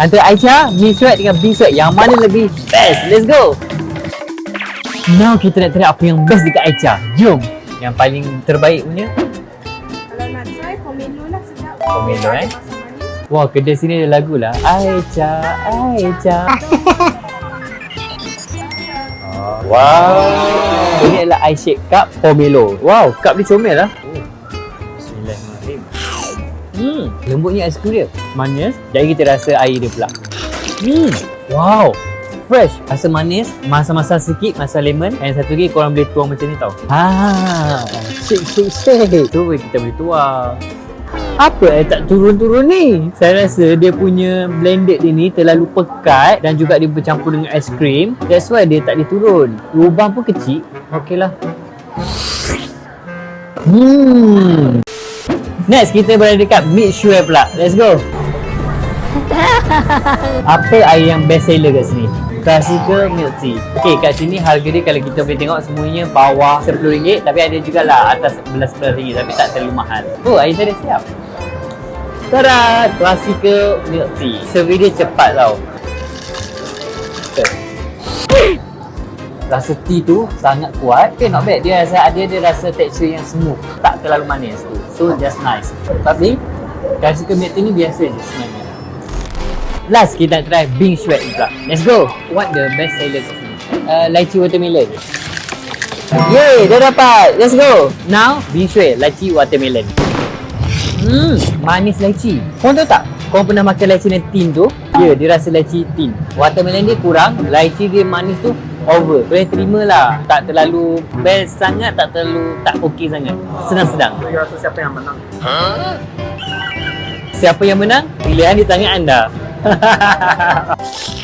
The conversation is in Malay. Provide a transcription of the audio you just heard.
Antara Aisyah, Mi Sweat dengan B Sweat Yang mana lebih best? Let's go! Now kita nak try apa yang best dekat Aisyah Jom! Yang paling terbaik punya Kalau nak try, pomelo lah sedap. Pomelo, eh? Ada Masam manis. Wah, kedai sini ada lagu lah Aisyah, Aisyah Oh, Wow Ini adalah ice shake cup pomelo Wow, cup dia comel lah oh. Hmm, lembutnya ais krim dia. Manis, jadi kita rasa air dia pula. Hmm, wow. Fresh, rasa manis. Masam-masam sikit, masam lemon. And satu lagi korang boleh tuang macam ni tau. Ah, shake, shake, shake. Cuba kita boleh tuang. Apa yang tak turun-turun ni? Saya rasa dia punya blended dia ni terlalu pekat dan juga dia bercampur dengan ais krim. That's why dia tak boleh turun. Lubang pun kecil. Okey lah. Hmm. Next kita berada dekat Mid Shui pula. Let's go. Apa air yang best seller kat sini? Classical milk tea. Okay, kat sini harga dia kalau kita boleh tengok semuanya bawah RM10 tapi ada juga lah atas RM11 tapi tak terlalu mahal. Oh, air saya dah siap. Tada! Classical milk tea. Servis dia cepat tau. Okay. Rasa tea tu sangat kuat. Okay, not bad. Dia rasa ada dia rasa texture yang smooth. Tak terlalu manis tu. So, just nice. Tapi, milk tea ni biasa je sebenarnya. Last kita nak try Bing Sweat pula. Let's go. What the best seller kat sini? Uh, lychee watermelon. Yeay, dah dapat. Let's go. Now, Bing Sweat, lychee watermelon. Hmm, manis lychee. Korang tahu tak? Korang pernah makan lychee yang tin tu? Ya, yeah, dia rasa lychee tin. Watermelon dia kurang, lychee dia manis tu over. Boleh terima lah. Tak terlalu best sangat, tak terlalu tak okey sangat. Sedang-sedang. Jadi rasa siapa yang menang? Siapa yang menang? Pilihan di tangan anda.